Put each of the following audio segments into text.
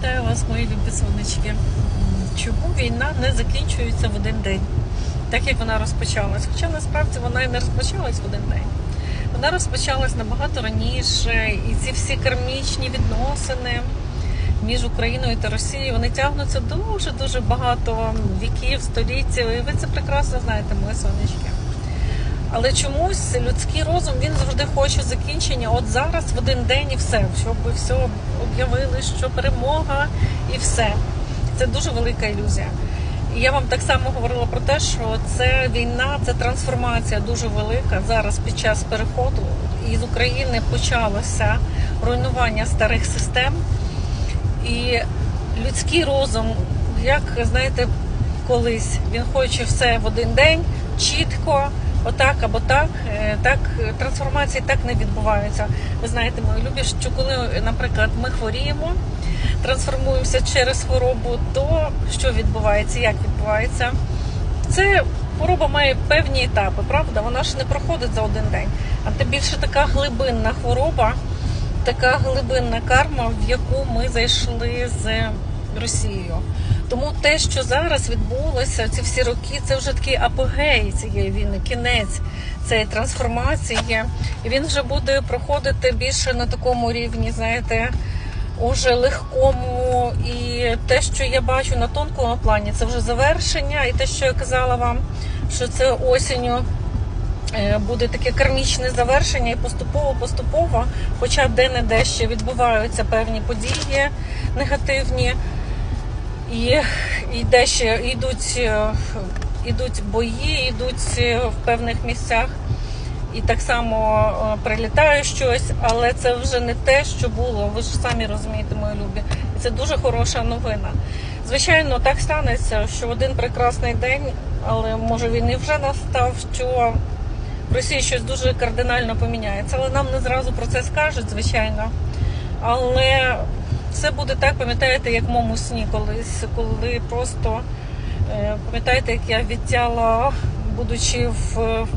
Вітаю вас, мої любі сонечки. Чому війна не закінчується в один день, так як вона розпочалась? Хоча насправді вона і не розпочалась в один день. Вона розпочалась набагато раніше, і ці всі кармічні відносини між Україною та Росією вони тягнуться дуже дуже багато віків, століть. І ви це прекрасно знаєте, мої сонечки. Але чомусь людський розум він завжди хоче закінчення. От зараз в один день і все, щоб все об'явили, що перемога і все. Це дуже велика ілюзія. І я вам так само говорила про те, що це війна, це трансформація дуже велика. Зараз під час переходу із України почалося руйнування старих систем. І людський розум, як знаєте, колись він хоче все в один день, чітко, отак або так. Е, Так трансформації так не відбуваються. Ви знаєте, мої любі, що коли, наприклад, ми хворіємо, трансформуємося через хворобу, то що відбувається? Як відбувається? Це хвороба має певні етапи, правда? Вона ж не проходить за один день. А тим більше така глибинна хвороба, така глибинна карма, в яку ми зайшли з Росією. Тому те, що зараз відбулося, ці всі роки, це вже такий апогей цієї війни, кінець цієї трансформації. І він вже буде проходити більше на такому рівні, знаєте, уже легкому. І те, що я бачу на тонкому плані, це вже завершення. І те, що я казала вам, що це осінню е, буде таке кармічне завершення, і поступово-поступово, хоча де-не-де ще відбуваються певні події негативні, і, і де ще йдуть, е, йдуть бої, йдуть е, в певних місцях. І так само е, прилітає щось, але це вже не те, що було. Ви ж самі розумієте, мої любі. Це дуже хороша новина. Звичайно, так станеться, що один прекрасний день, але може він і вже настав, що в Росії щось дуже кардинально поміняється. Але нам не зразу про це скажуть, звичайно. Але все буде так, пам'ятаєте, як в моєму сні колись, коли просто е, пам'ятаєте, як я відтяла, будучи в,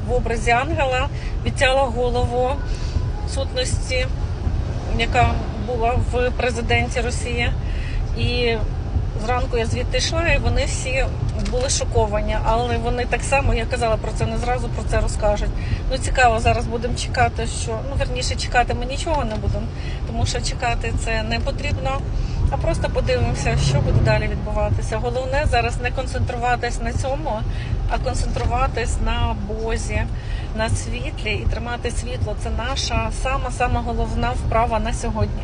в образі ангела, відтяла голову сутності, яка була в президенті Росії. І зранку я звідти йшла, і вони всі були шоковані. Але вони так само, я казала про це, не зразу про це розкажуть. Ну цікаво, зараз будемо чекати, що ну верніше чекати ми нічого не будемо, тому що чекати це не потрібно. А просто подивимося, що буде далі відбуватися. Головне зараз не концентруватись на цьому, а концентруватись на Бозі, на світлі і тримати світло. Це наша сама сама головна вправа на сьогодні.